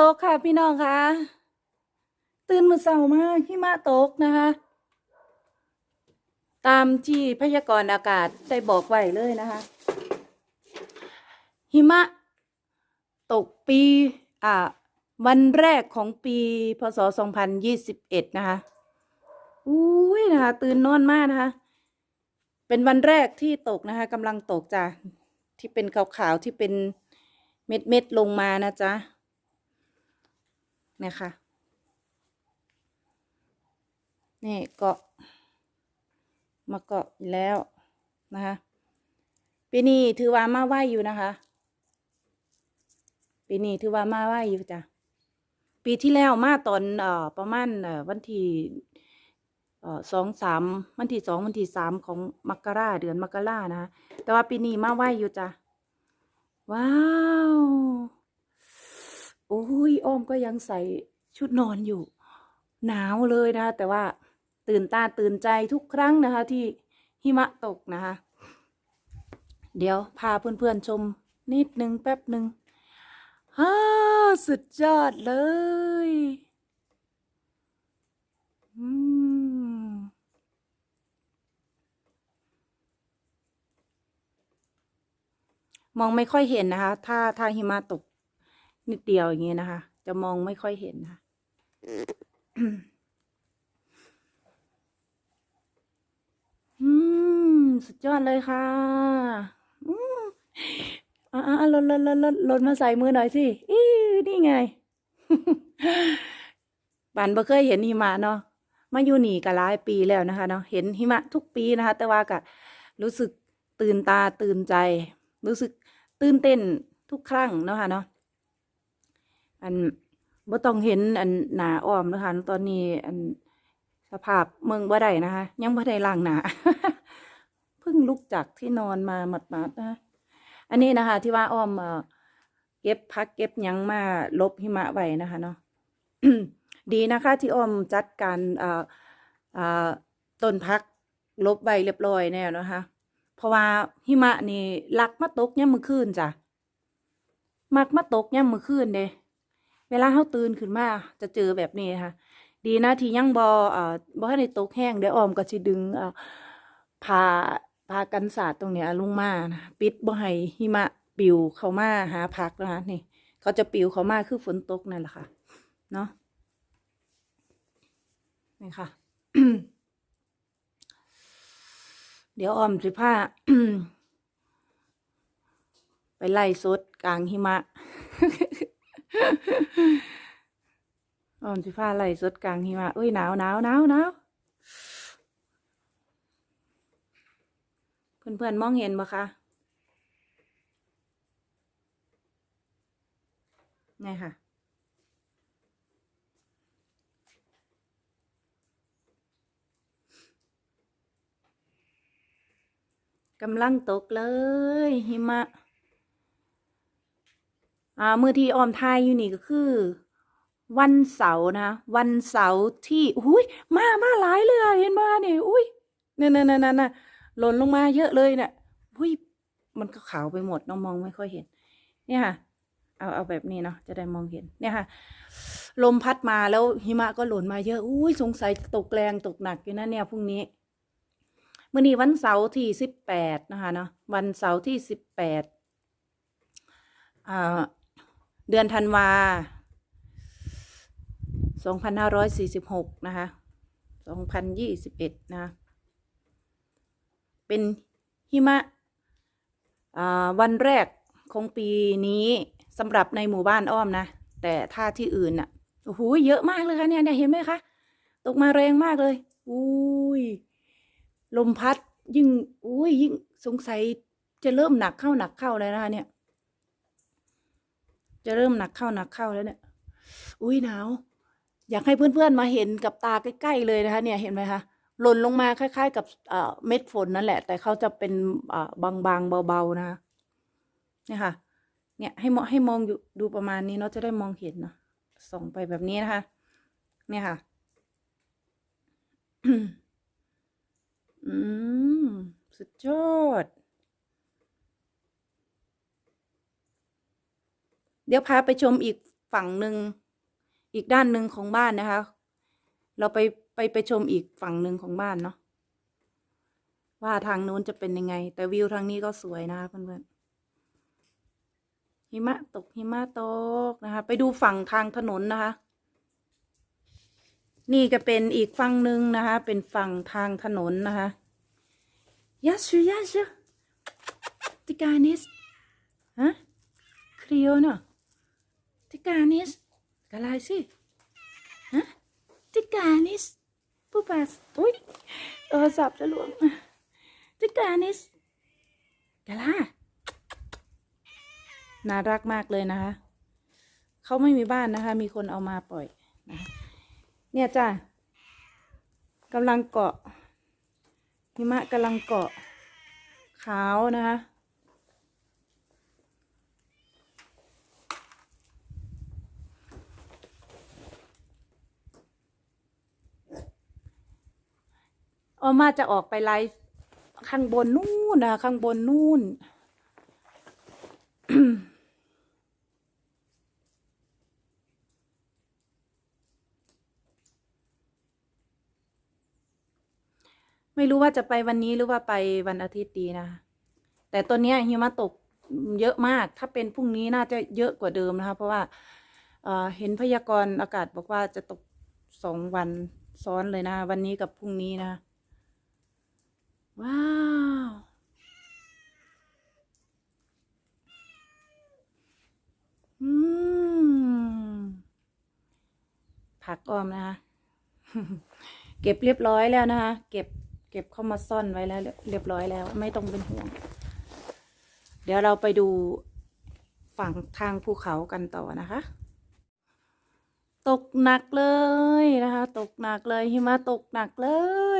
ตกค่ะพี่น้องคะตื่นมือเสาร์มากหิมะตกนะคะ ตามที่พยากรณ์อากาศได้บอกไว้เลยนะคะ หิมะ ตกปีอ่าวันแรกของปีพศ 2021 นะคะ อุ้ยนะคะ ตื่นนอนมากนะคะ เป็นวันแรกที่ตกนะคะกำลังตกจ้ะที่เป็นขาวๆที่เป็นเม็ดๆลงมานะจ๊ะ นี่ยค่ะนี่เกาะ มาเกาะอีกแล้วนะคะปีนี้ถือว่ามาไหวอยู่นะคะปีนี้ถือว่ามาไหวอยู่จ้ะปีที่แล้วมาตอนเอ่อประมาณเอ่อวันที่เอ่อสองสามวันที่สองวันที่สามของมกราเดือนมกรานะคะแต่ว่าปีนี้มาไหวอยู่จ้ะว้าว โอ้ยอ้อมก็ยังใส่ชุดนอนอยู่ หนาวเลยนะคะ แต่ว่าตื่นตาตื่นใจทุกครั้งนะคะ ที่หิมะตกนะคะ เดี๋ยวพาเพื่อนๆชมนิดนึงแป๊บหนึ่งฮ่าสุดยอดเลยอืมมองไม่ค่อยเห็นนะคะ ถ้าถ้าหิมะตก นิดเดียวอย่างเงี้ยนะคะ จะมองไม่ค่อยเห็นนะะอืม สุดยอดเลยค่ะ อืมอ่าลดลดลดลดลดมาใส่มือหน่อยสิอีนี่ไงบันบ่เคยเห็นหิมะเนาะมาอยู่นี่ก็หลายปีแล้วนะคะเนาะเห็นหิมะทุกปีนะคะ แต่ว่าก็รู้สึกตื่นตาตื่นใจ รู้สึกตื่นเต้นทุกครั้งเนาะค่ะเนาะ อันบ่ต้องเห็นอันหนาอ้อมนะคะตอนนี้อันสภาพเมืองบ่ได้นะคะ ยังบ่ได้ล้างหนาเพิ่งลุกจากที่นอนมาหมาดๆนะคะอันนี้นะคะ ที่ว่าอ้อมเออเก็บพักเก็บยังมาลบหิมะไว้นะคะเนาะดีนะคะ ที่อ้อมจัดการเอ่อเอ่อต้นพักลบไว้เรียบร้อยแน่นะคะ เพราะว่าหิมะนี่ลักมาตกยามมื้อคืนจ้ะมักมาตกยามมื้อคืนเด้ เวลาเฮาตื่นขึ้นมาจะเจอแบบนี้ค่ะ ดีนะที่ยังบ่เอ่อบ่ทันได้ตกแห้งเดี๋ยวออมก็สิดึงเอ่อผ้าผ้ากันสาดตรงเนี้ยลงมานะปิดบ่ให้หิมะปิวเข้ามาหาผักนะคะนี่ เขาจะปิวเข้ามาคือฝนตกนั่นแหละค่ะ เนาะนี่ค่ะ เดี๋ยวออมสิพาไปไล่สดกลางหิมะ อ้อมสิพาไล่สดกลางหิมะเอ้ยหนาวหนาวหนาวหนาวเพื่อนๆมองเห็นปะคะนี่ค่ะ กำลังตกเลยหิมะ อ่ามือที่ออมไทยอยู่นี่ก็คือ วันเสาร์นะวันเสาร์ที่อุ้ยมามาหลายเลยอเห็นมาเนี่ยอุ้ยเนี่ยเนี่ยเนี่ยเนี่ยหล่นลงมาเยอะเลยเนี่ยอุ้ยมันก็ขาวไปหมดน้องมองไม่ค่อยเห็น เนี่ยค่ะ เอาเอาแบบนี้เนาะจะได้มองเห็นเนี่ยค่ะ ลมพัดมาแล้วหิมะก็หล่นมาเยอะอุ้ยสงสัยตกแรงตกหนักอยู่นะเนี่ยพรุ่งนี้มื่อนี้วันเสาร์ที่สิบแปดนะคะเนาะวันเสาร์ที่สิบแปดอ่า เดือนธันวาสองพันห้าร้อยสี่สิบหกนะคะสองพันยี่สิบเอ็ดนะคะ เป็นหิมะวันแรกของปีนี้สำหรับในหมู่บ้านอ้อมนะ แต่ถ้าที่อื่นน่ะ โอ้โห เยอะมากเลยค่ะเนี่ยเนี่ยเห็นไหมคะ ตกมาแรงมากเลย อุ้ย ลมพัดยิ่ง อุ้ย ยิ่งสงสัยจะเริ่มหนักเข้าหนักเข้าแล้วนะคะเนี่ย จะเริ่มหนักเข้าหนักเข้าแล้วเนี่ย อุ้ยหนาว อยากให้เพื่อนๆมาเห็นกับตาใกล้ๆเลยนะคะ เนี่ยเห็นไหมคะหล่นลงมาคล้าย ๆ กับเม็ดฝนนั่นแหละ แต่เขาจะเป็นบางๆเบาๆนะคะเนี่ยค่ะ เนี่ยให้มองให้มองอยู่ดูประมาณนี้เนาะจะได้มองเห็นเนาะส่องไปแบบนี้นะคะ เนี่ยค่ะ อืมสุดยอด เดี๋ยวพาไปชมอีกฝั่งหนึ่งอีกด้านหนึ่งของบ้านนะคะ เราไปไปไปชมอีกฝั่งหนึ่งของบ้านเนาะว่าทางนู้นจะเป็นยังไง แต่วิวทางนี้ก็สวยนะคะเพื่อนๆหิมะตกหิมะตกนะคะ ไปดูฝั่งทางถนนนะคะ นี่ก็เป็นอีกฝั่งหนึ่งนะคะ เป็นฝั่งทางถนนนะคะยาชูยาชูติกานิสฮะครีโอเนาะ ติกานิสกะลาสิฮะติกานิสผู้บาสอุ้ยโทรศัพท์จะหลวมติกานิสกะลาน่ารักมากเลยนะคะ เขาไม่มีบ้านนะคะ มีคนเอามาปล่อยนะเนี่ยจ้ะกำลังเกาะหิมะกำลังเกาะขาวนะคะ ออมาจะออกไปไลฟ์ข้างบนนู่นนะข้างบนนู่น ไม่รู้ว่าจะไปวันนี้หรือว่าไปวันอาทิตย์ดีนะ แต่ตอนนี้หิมะตกเยอะมาก ถ้าเป็นพรุ่งนี้น่าจะเยอะกว่าเดิมนะคะ เพราะว่าเห็นพยากรณ์อากาศบอกว่าจะตกสองวันซ้อนเลยนะ วันนี้กับพรุ่งนี้นะ ว้าว อืม ผักออมนะคะ เก็บเรียบร้อยแล้วนะคะ เก็บ เก็บเข้ามาซ่อนไว้แล้ว เรียบร้อยแล้ว ไม่ต้องเป็นห่วง เดี๋ยวเราไปดูฝั่งทางภูเขากันต่อนะคะ ตกหนักเลยนะคะ ตกหนักเลยหิมะตกหนักเล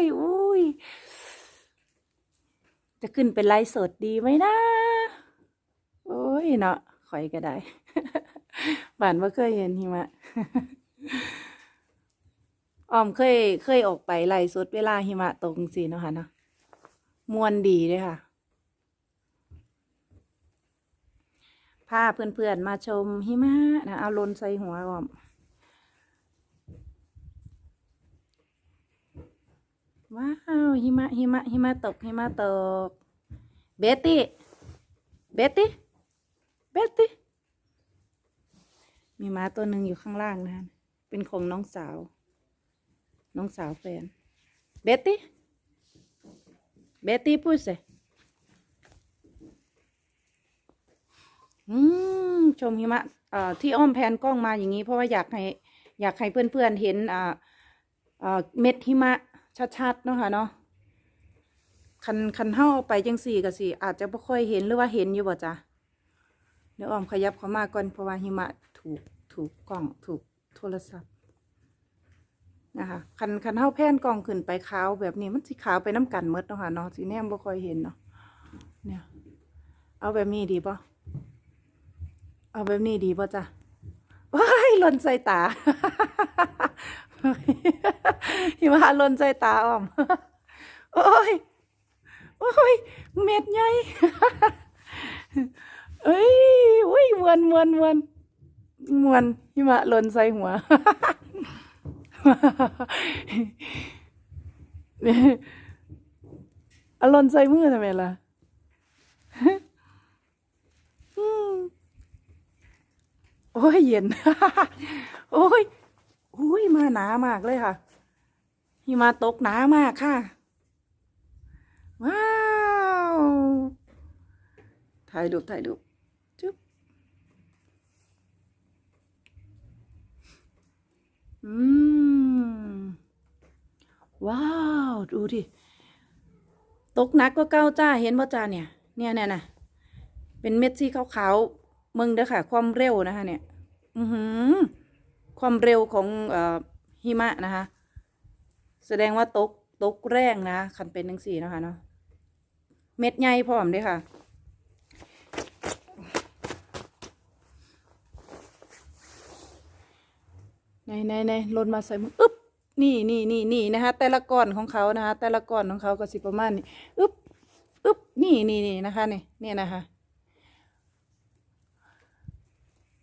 ย อุ้ย จะขึ้นเป็นไลฟ์สดดีไหมนะ โอ้ยเนาะข่อยก็ได้บ้านว่าเคยเห็นหิมะอ้อมเคยเคยออกไปไล่สดเวลาหิมะตกสิเนาะค่ะเนาะมวนดีเลยค่ะ พาเพื่อนๆมาชมหิมะนะเอาลนใส่หัวอ้อม ว้าวหิมะหิมะหิมะตกหิมะตก เบตตี้ เบตตี้ เบตตี้ มีม้าตัวหนึ่งอยู่ข้างล่างนะ เป็นของน้องสาว น้องสาวแฟน เบตตี้ เบตตี้พูดสิอืมชมหิมะที่อ้อมแผนกล้องมาอย่างนี้ เพราะว่าอยากให้อยากให้เพื่อนๆเห็นอ่าเอ่อเม็ดหิมะ ชัดๆเนาะค่ะเนาะคันคันเฮาไปจังสี่ก็สิอาจจะบ่ค่อยเห็นหรือว่าเห็นอยู่บ่จ๊ะเดี๋ยวอ้อมขยับเข้ามาก่อนเพราะว่าหิมะถูกถูกกล้องถูกโทรศัพท์นะคะคันคันเฮาแพนกล้องขึ้นไปขาวแบบนี้มันสิขาวไปน้ำกันหมดเนาะค่ะเนาะสิแนมบ่ค่อยเห็นเนาะเนี่ย เอาแบบนี้ดีป่ะเอาแบบนี้ดีป่ะจ๊ะว้ายหล่นใส่ตา หิมะหล่นใส่ตาอ้อม โอ้ย โอ้ย เม็ดใหญ่เอ้ยอุ้ยมวนมวนมวนมวนหิมะหล่นใส่หัวอาหล่นใส่มือทำไมล่ะโอ้ยเย็น โอ้ย อ้ยมาหนามากเลยค่ะหิมะตกหนามากค่ะ ว้าว ถ่ายรูปถ่ายรูปจุ๊บอืม ว้าว ดูดิ ตกหนักก็เก้าจ้า เห็นป่ะจ้าเนี่ย เนี่ยเนี่ยนะเป็นเม็ดสีขาวๆมึงเด้อค่ะ ความเร็วนะคะเนี่ย อือหือ ความเร็วของอหิมะนะคะ แสดงว่าตกตกแรงนะคันเป็นจังสี่นะคะเนาะเม็ดใหญ่พร้อมด้วยค่ะ ในในในลนมาใส่มืออึ๊บนี่นี่นี่นี่นะคะ แต่ละก้อนของเขานะคะ แต่ละก้อนของเขาก็สิประมาณนี้อึ๊บอึ๊บนี่นี่นี่นะคะนี่เนี่ยนะคะ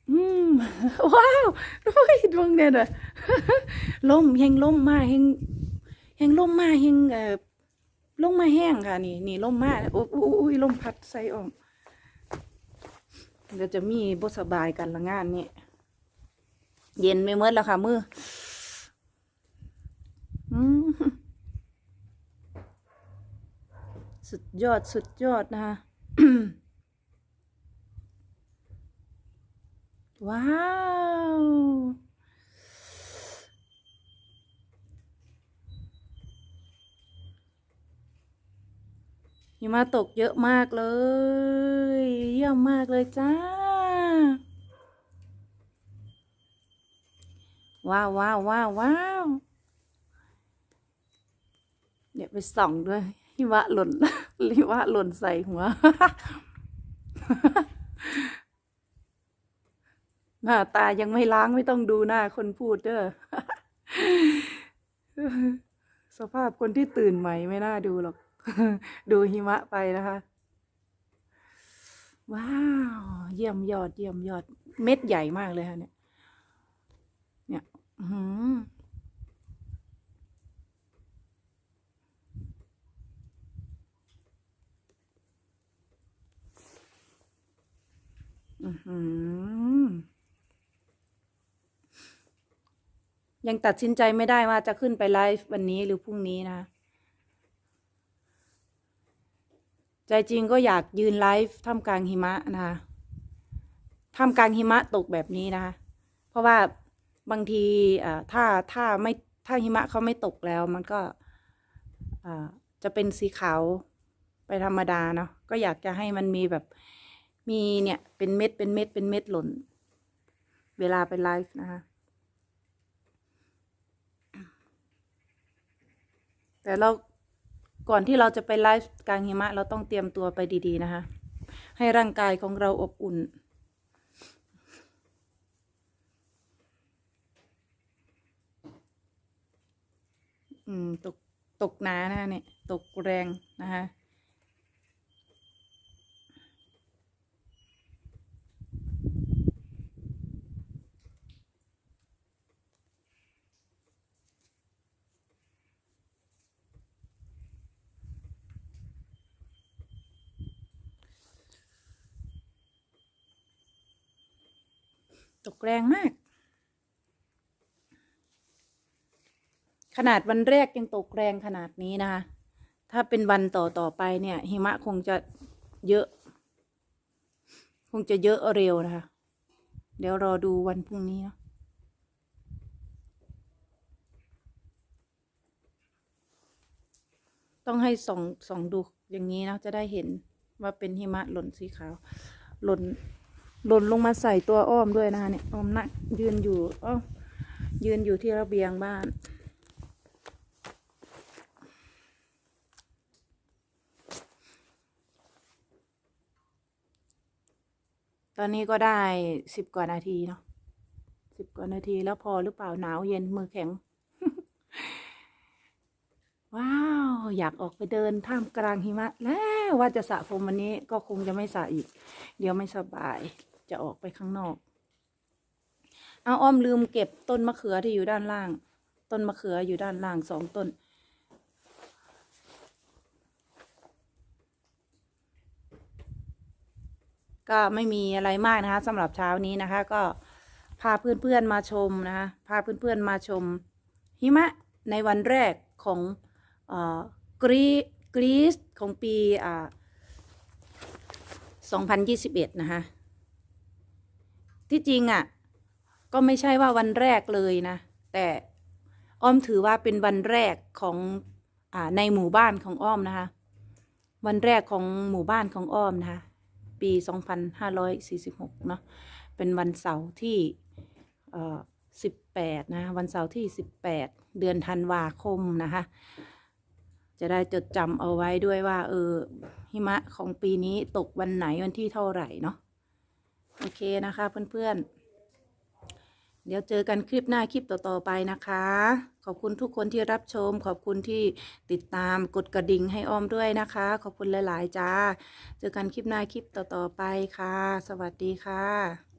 อื อื มว้าวโอ้ยดวงเนี่ยนะล่มแหงล่มมาแหงแหงล่มมาแหงเอ่อล่มมาแห้งค่ะ นี่นี่ล่มมาโอ้โอ้ยล่มพัดใส่ออกเดี๋ยวจะมีบสบายกันละงานนี่เย็นไม่เมื่อแล้วค่ะ มืออืมสุดยอดสุดยอดนะคะ ว้าว หิมะตกเยอะมากเลย เยี่ยมมากเลยจ้า ว้าวว้าวว้าวว้าวเดี๋ยวไปส่องด้วยหิมะหล่นหิมะหล่นใส่หัว หน้าตายังไม่ล้างไม่ต้องดูหน้าคนพูดเด้อสภาพคนที่ตื่นใหม่ไม่น่าดูหรอก ดูหิมะไปนะคะ ว้าว เยี่ยมยอด เยี่ยมยอด เม็ดใหญ่มากเลยค่ะเนี่ย เนี่ยอื้อหืออื้อหือ ยังตัดสินใจไม่ได้ว่าจะขึ้นไปไลฟ์วันนี้หรือพรุ่งนี้นะ ใจจริงก็อยากยืนไลฟ์ท่ามกลางหิมะนะคะท่ามกลางหิมะตกแบบนี้นะคะ เพราะว่าบางทีถ้าถ้าไม่ถ้าหิมะเขาไม่ตกแล้ว มันก็จะเป็นสีขาวไปธรรมดาเนาะก็อยากจะให้มันมีแบบมีเนี่ยเป็นเม็ดเป็นเม็ดเป็นเม็ดหล่น เวลาไปไลฟ์นะคะ แต่เราก่อนที่เราจะไปไลฟ์กลางหิมะ เราต้องเตรียมตัวไปดีๆนะคะ ให้ร่างกายของเราอบอุ่น อืม ตกตกหนานะคะเนี่ย ตกแรงนะคะ ตกแรงมาก ขนาดวันแรกยังตกแรงขนาดนี้นะคะ ถ้าเป็นวันต่อต่อไปเนี่ย หิมะคงจะเยอะ คงจะเยอะเร็วนะคะ เดี๋ยวรอดูวันพรุ่งนี้เนาะต้องให้ส่องส่องดูอย่างนี้นะจะได้เห็นว่าเป็นหิมะหล่นสีขาว หล่น หล่นลงมาใส่ตัวอ้อมด้วยนะคะเนี่ยอ้อมนักยืนอยู่อ้อมยืนอยู่ที่ระเบียงบ้านตอนนี้ก็ได้สิบกว่านาทีเนาะสิบกว่านาทีแล้วพอหรือเปล่าหนาวเย็นมือแข็ง ว้าว อยากออกไปเดินท่ามกลางหิมะ แล้วว่าจะสระผมวันนี้ก็คงจะไม่สระอีก เดี๋ยวไม่สบาย จะออกไปข้างนอก เอาอ้อมลืมเก็บต้นมะเขือที่อยู่ด้านล่าง ต้นมะเขืออยู่ด้านล่างสองต้น ก็ไม่มีอะไรมากนะคะสำหรับเช้านี้นะคะ ก็พาเพื่อนๆมาชมนะคะพาเพื่อนๆมาชม หิมะในวันแรกของอกรีกรีซของปีอ่า2021 นะคะ ที่จริงอะ่ะ ก็ไม่ใช่ว่าวันแรกเลยนะ แต่อ้อมถือว่าเป็นวันแรกของอ่าในหมู่บ้านของอ้อมนะคะ วันแรกของหมู่บ้านของอ้อมนะคะ ปี 2546 เนาะเป็นวันเสาร์ที่เอ่อ18นะ วันเสาร์ที่18เดือนธันวาคมนะคะ จะได้จดจำเอาไว้ด้วยว่า เออหิมะของปีนี้ตกวันไหนวันที่เท่าไหร่เนาะ โอเคนะคะเพื่อนๆ เดี๋ยวเจอกันคลิปหน้าคลิปต่อๆไปนะคะ ขอบคุณทุกคนที่รับชม ขอบคุณที่ติดตามกดกระดิ่งให้อ้อมด้วยนะคะ ขอบคุณหลายๆจ้า เจอกันคลิปหน้าคลิปต่อๆไปค่ะ สวัสดีค่ะ